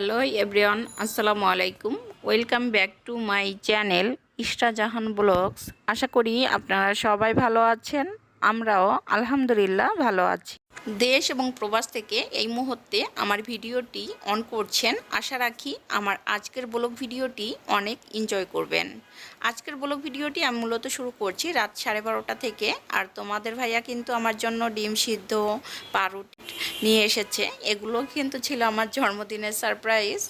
Hello everyone, আসসালামু আলাইকুম। Welcome back to my channel Ishra Jahan vlogs. আশা করি আপনারা সবাই ভালো আছেন, আমরাও আলহামদুলিল্লাহ ভালো আছি। দেশ এবং প্রবাস থেকে এই মুহূর্তে আমার ভিডিওটি অন করছেন। আশা রাখি আমার আজকের ব্লগ ভিডিওটি অনেক এনজয় করবেন। আজকের ব্লগ ভিডিওটি আমি মূলত শুরু করছি রাত সাড়ে বারোটা থেকে। আর তোমাদের ভাইয়া কিন্তু আমার জন্য ডিম সিদ্ধ পাউরুটি নিয়ে এসেছে। এগুলো কিন্তু ছিল আমার জন্মদিনের সারপ্রাইজ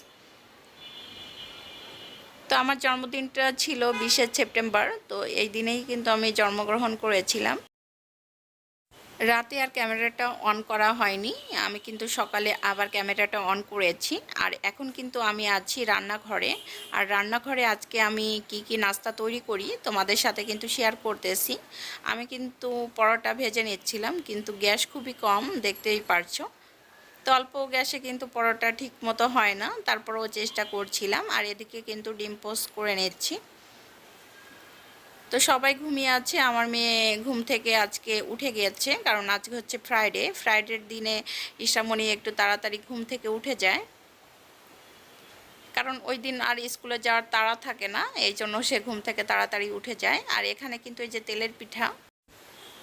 তো আমার জন্মদিনটা ছিল বিশে সেপ্টেম্বর, তো এই দিনেই কিন্তু আমি জন্মগ্রহণ করেছিলাম। রাতে আর ক্যামেরাটা অন করা হয়নি। আমি কিন্তু সকালে আবার ক্যামেরাটা অন করেছি। আর এখন কিন্তু আমি আছি রান্নাঘরে। আর রান্নাঘরে আজকে আমি কি কি নাস্তা তৈরি করি তোমাদের সাথে কিন্তু শেয়ার করতেছি। আমি কিন্তু পরোটা ভেজে নিচ্ছিলাম, কিন্তু গ্যাস খুবই কম, দেখতেই পারছ। তো অল্প গ্যাসে কিন্তু পরোটা ঠিক মতো হয় না, তারপরেও চেষ্টা করছিলাম। আর এদিকে কিন্তু ডিম পোস্ট করে নিচ্ছি। তো সবাই ঘুমিয়ে আছে। আমার মেয়ে ঘুম থেকে আজকে উঠে গিয়েছে কারণ আজকে হচ্ছে ফ্রাইডে ফ্রাইডের দিনে ঈশামণি একটু তাড়াতাড়ি ঘুম থেকে উঠে যায়। কারণ ওই দিন আর স্কুলে যাওয়ার তাড়া থাকে না, এই জন্য সে ঘুম থেকে তাড়াতাড়ি উঠে যায়। আর এখানে কিন্তু এই যে তেলের পিঠা,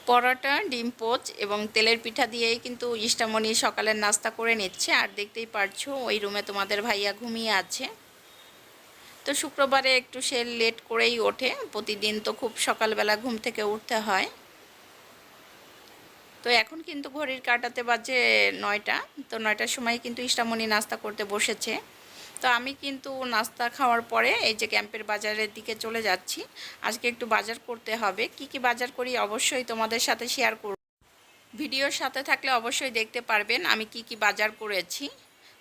পরোটা, ডিম পোচ এবং তেলের পিঠা দিয়েই কিন্তু ইষ্টামণি সকালের নাস্তা করে নিচ্ছে। আর দেখতেই পারছ, ওই রুমে তোমাদের ভাইয়া ঘুমিয়ে আছে। তো শুক্রবারে একটু সে লেট করেই ওঠে। প্রতিদিন তো খুব সকালবেলা ঘুম থেকে উঠতে হয়। তো এখন কিন্তু ঘড়ির কাটাতে বাজে নয়টা। তো নয়টার সময় কিন্তু ইষ্টামণি নাস্তা করতে বসেছে। তো আমি কিন্তু নাস্তা খাওয়ার পরে এই যে ক্যাম্পের বাজারের দিকে চলে যাচ্ছি। আজকে একটু বাজার করতে হবে। কি কি বাজার করি অবশ্যই তোমাদের সাথে শেয়ার করব। ভিডিওর সাথে থাকলে অবশ্যই দেখতে পারবেন আমি কি কি বাজার করেছি।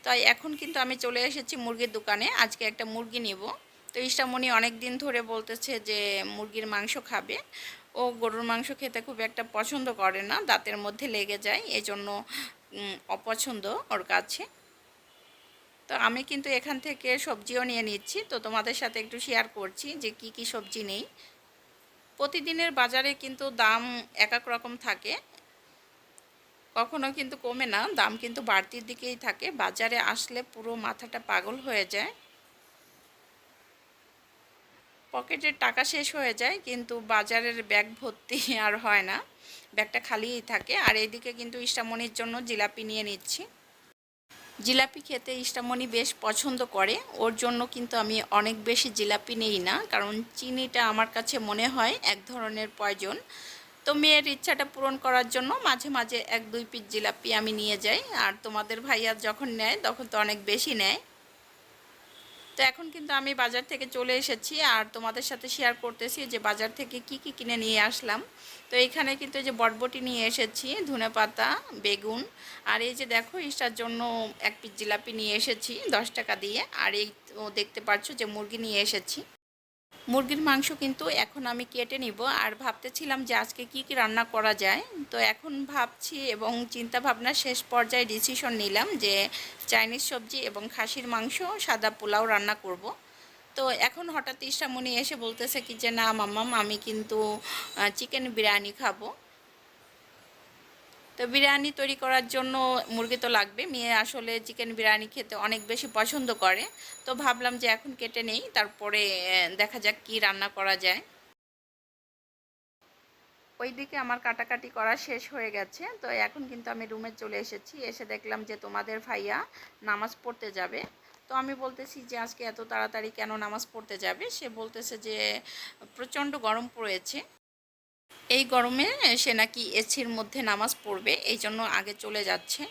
তাই এখন কিন্তু আমি চলে এসেছি মুরগির দোকানে। আজকে একটা মুরগি নিব। তো ইষ্টামণি অনেক দিন ধরে বলতেছে যে মুরগির মাংস খাবে। ও গরুর মাংস খেতে খুব একটা পছন্দ করে না, দাঁতের মধ্যে লেগে যায়, এজন্য অপছন্দ ওর কাছে। তো আমি কিন্তু এখান থেকে সবজিও নিয়ে নিচ্ছি। তো তোমাদের সাথে একটু শেয়ার করছি যে কি কি সবজি নেই। প্রতিদিনের বাজারে কিন্তু দাম এক এক রকম থাকে। কখনো কিন্তু কমে না, দাম কিন্তু বাড়তির দিকেই থাকে। বাজারে আসলে পুরো মাথাটা পাগল হয়ে যায়। পকেটের টাকা শেষ হয়ে যায়, কিন্তু বাজারের ব্যাগ ভর্তি আর হয় না। ব্যাগটা খালিই থাকে। আর এইদিকে কিন্তু ইষ্টামণির জন্য জিলাপি নিয়ে নিচ্ছি। জিলাপি খেতে ইষ্টামণি বেশ পছন্দ করে। ওর জন্য কিন্তু আমি অনেক বেশি জিলাপি নেই না, কারণ চিনিটা আমার কাছে মনে হয় এক ধরনের প্রয়োজন তো মেয়ের ইচ্ছাটা পূরণ করার জন্য মাঝে মাঝে এক, দুই পিস জিলাপি আমি নিয়ে যাই। আর তোমাদের ভাইয়া যখন নেয়, তখন তো অনেক বেশি নেয়। তো এখন কিন্তু আমি বাজার থেকে চলে এসেছি আর তোমাদের সাথে শেয়ার করতেছি যে বাজার থেকে কি কি কিনে নিয়ে আসলাম। তো এখানে কিন্তু এই যে বটবটি নিয়ে এসেছি, ধনে পাতা, বেগুন। আর এই যে দেখো, ইস্টার জন্য এক পিস জিলাপি নিয়ে এসেছি দশ টাকা দিয়ে। আর এই দেখতে পাচ্ছ যে মুরগি নিয়ে এসেছি। মুরগির মাংস কিন্তু এখন আমি কেটে নিব। আর ভাবতেছিলাম যে আজকে কি কী রান্না করা যায়। তো এখন ভাবছি এবং চিন্তা ভাবনা শেষ পর্যায়ে ডিসিশন নিলাম যে চাইনিজ সবজি এবং খাসির মাংস, সাদা পোলাও রান্না করব। তো এখন হঠাৎ ইসামনি এসে বলতেছে কি যে, না মাম্মাম, আমি কিন্তু চিকেন বিরিয়ানি খাব। তো বিরিয়ানি তৈরি করার জন্য মুরগি তো লাগবে। মেয়ে আসলে চিকেন বিরিয়ানি খেতে অনেক বেশি পছন্দ করে। তো ভাবলাম যে এখন কেটে নেই, তারপরে দেখা যাক কি রান্না করা যায়। ওইদিকে আমার কাটাকাটি করা শেষ হয়ে গেছে। তো এখন কিন্তু আমি রুমে চলে এসেছি। এসে দেখলাম যে তোমাদের ভাইয়া নামাজ পড়তে যাবে। তো আমি বলতেছি যে আজকে এত তাড়াতাড়ি কেন নামাজ পড়তে যাবে? সে বলতেছে যে প্রচণ্ড গরম পড়েছে। এই গরমে সে নাকি এসির মধ্যে নামাজ পড়বে, এই জন্য আগে চলে যাচ্ছে।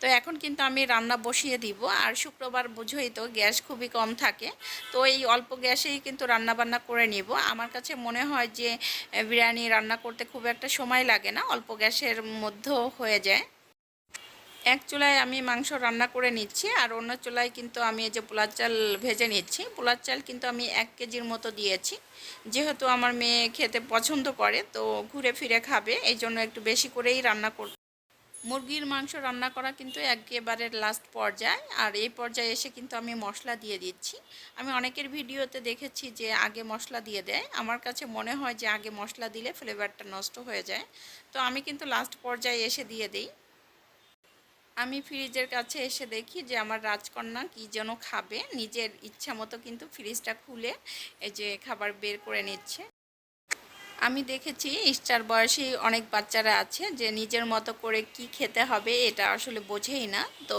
তো এখন কিন্তু আমি রান্না বসিয়ে দিব, আর শুক্রবার বুঝোই তো গ্যাস খুবই কম থাকে। তো এই অল্প গ্যাসেই কিন্তু রান্না বান্না করে নিব। আমার কাছে মনে হয় যে, বিরিয়ানি রান্না করতে খুব একটা সময় লাগে না, অল্প গ্যাসের মধ্যেও হয়ে যায়। এক চুলায় আমি মাংস রান্না করে নিচ্ছি আর অন্য চুলায় কিন্তু আমি এই যে পোলার চাল ভেজে নিচ্ছি। পোলার চাল কিন্তু আমি এক কেজির মতো দিয়েছি। যেহেতু আমার মেয়ে খেতে পছন্দ করে, তো ঘুরে ফিরে খাবে, এই জন্য একটু বেশি করেই রান্না কর মুরগির মাংস রান্না করা কিন্তু একেবারে লাস্ট পর্যায়ে। আর এই পর্যায়ে এসে কিন্তু আমি মশলা দিয়ে দিচ্ছি। আমি অনেকের ভিডিওতে দেখেছি যে আগে মশলা দিয়ে দেয়। আমার কাছে মনে হয় যে আগে মশলা দিলে ফ্লেভারটা নষ্ট হয়ে যায়। তো আমি কিন্তু লাস্ট পর্যায়ে এসে দিয়ে দিই। আমি ফ্রিজের কাছে এসে দেখি যে আমার রাজকন্যা কি যেন খাবে। নিজের ইচ্ছা মতো কিন্তু ফ্রিজটা খুলে এই যে খাবার বের করে নিচ্ছে। আমি দেখেছি স্টার বয়সী অনেক বাচ্চারা আছে যে নিজের মতো করে কি খেতে হবে এটা আসলে বোঝেই না। তো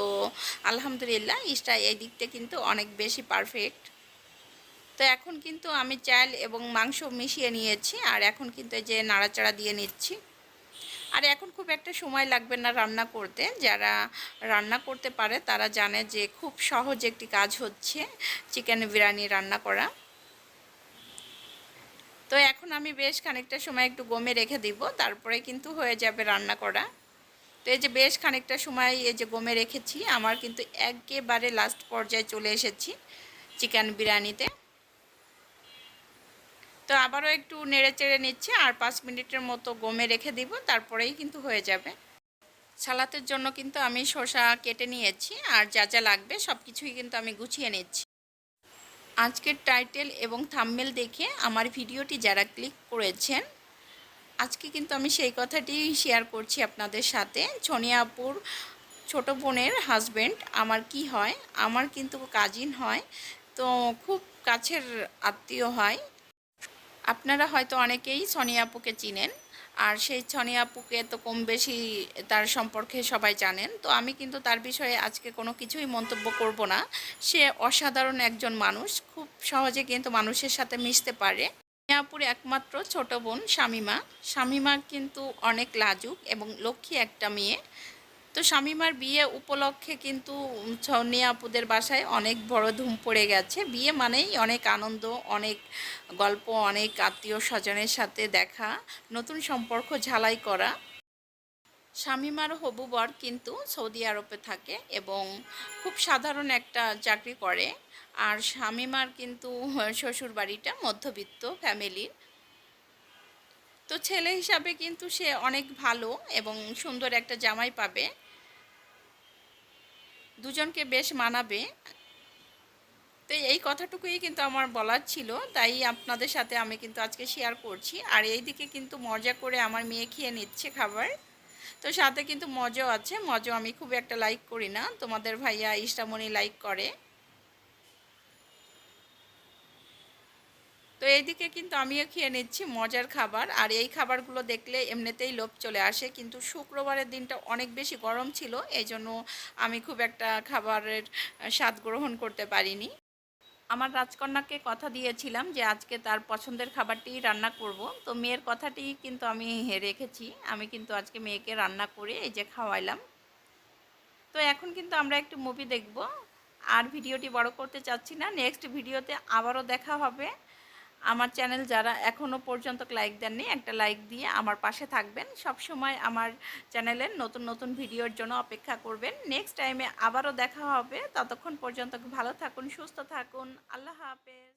আলহামদুলিল্লাহ ইস্টা এই দিকটা কিন্তু অনেক বেশি পারফেক্ট তো এখন কিন্তু আমি চাল এবং মাংস মিশিয়ে নিয়েছি আর এখন কিন্তু এই যে নাড়াচাড়া দিয়ে নিচ্ছি। আর এখন খুব একটা সময় লাগবে না রান্না করতে। যারা রান্না করতে পারে, তারা জানে যে খুব সহজ একটি কাজ হচ্ছে চিকেন বিরিয়ানি রান্না করা। তো এখন আমি বেশ খানিকটা সময় একটু গমে রেখে দিব, তারপরে কিন্তু হয়ে যাবে রান্না করা। তো এই যে বেশ খানিকটা সময় এই যে গমে রেখেছি, আমার কিন্তু একেবারে লাস্ট পর্যায়ে চলে এসেছি চিকেন বিরিয়ানিতে। তো আবারও একটু নেড়ে চেড়ে নিচ্ছি আর পাঁচ মিনিটের মতো গমে রেখে দিব, তারপরেই কিন্তু হয়ে যাবে। সালাতের জন্য কিন্তু আমি শসা কেটে নিয়েছি আর যা যা লাগবে সব কিছুই কিন্তু আমি গুছিয়ে নিচ্ছি। আজকের টাইটেল এবং থাম্মেল দেখে আমার ভিডিওটি যারা ক্লিক করেছেন, আজকে কিন্তু আমি সেই কথাটি শেয়ার করছি আপনাদের সাথে। ছনিয়াপুর ছোট বোনের হাজব্যান্ড আমার কি হয়, আমার কিন্তু কাজিন হয়, তো খুব কাছের আত্মীয় হয়। আপনারা হয়তো অনেকেই সোনিয়া আপুকে চিনেন, আর সেই সোনিয়া আপুকে তো কম বেশি তার সম্পর্কে সবাই জানেন। তো আমি কিন্তু তার বিষয়ে আজকে কোনো কিছুই মন্তব্য করব না। সে অসাধারণ একজন মানুষ, খুব সহজে কিন্তু মানুষের সাথে মিশতে পারে। সোনিয়াপুর একমাত্র ছোট বোন শামিমা। শামিমা কিন্তু অনেক লাজুক এবং লক্ষ্মী একটা মেয়ে। তো শামিমার বিয়ে উপলক্ষে কিন্তু ছনিয়া আপুদের বাসায় অনেক বড় ধুম পড়ে গেছে। বিয়ে মানেই অনেক আনন্দ, অনেক গল্প, অনেক আত্মীয় স্বজনের সাথে দেখা, নতুন সম্পর্ক ঝালাই করা। শামিমার হবু বর কিন্তু সৌদি আরবে থাকে এবং খুব সাধারণ একটা চাকরি করে। আর শামিমার কিন্তু শ্বশুর বাড়িটা মধ্যবিত্ত ফ্যামিলির তো ছেলে হিসাবে কিন্তু সে অনেক ভালো এবং সুন্দর একটা জামাই পাবে। দুজনকে বেশ মানাবে। তো এই কথাটুকুই কিন্তু আমার বলার ছিল। তাই আপনাদের সাথে আমি কিন্তু আজকে শেয়ার করছি। আর এই দিকে কিন্তু মজা করে আমার মেয়ে খেয়ে নিচ্ছে খাবার। তো সাথে কিন্তু মজাও আছে। মজাও আমি খুব একটা লাইক করি না। তোমাদের ভাইয়া ইষ্টামণি লাইক করে। তো এইদিকে কিন্তু আমিও খেয়ে নিচ্ছি মজার খাবার। আর এই খাবারগুলো দেখলে এমনিতেই লোভ চলে আসে। কিন্তু শুক্রবারের দিনটা অনেক বেশি গরম ছিল এই জন্য আমি খুব একটা খাবারের স্বাদ গ্রহণ করতে পারিনি। আমার রাজকন্যাকে কথা দিয়েছিলাম যে, আজকে তার পছন্দের খাবারটি রান্না করব। তো মেয়ের কথাটি কিন্তু আমি রেখেছি। আমি কিন্তু আজকে মেয়েকে রান্না করে এই যে খাওয়াইলাম। তো এখন কিন্তু আমরা একটু মুভি দেখব। আর ভিডিওটি বড় করতে চাচ্ছি না। নেক্সট ভিডিওতে আবারও দেখা হবে। আমার চ্যানেল যারা এখনও পর্যন্ত লাইক দেননি, একটা লাইক দিয়ে আমার পাশে থাকবেন। সব সময় আমার চ্যানেলের নতুন নতুন ভিডিওর জন্য অপেক্ষা করবেন। নেক্সট টাইমে আবারও দেখা হবে। ততক্ষণ পর্যন্ত ভালো থাকুন, সুস্থ থাকুন। আল্লাহ হাফেজ।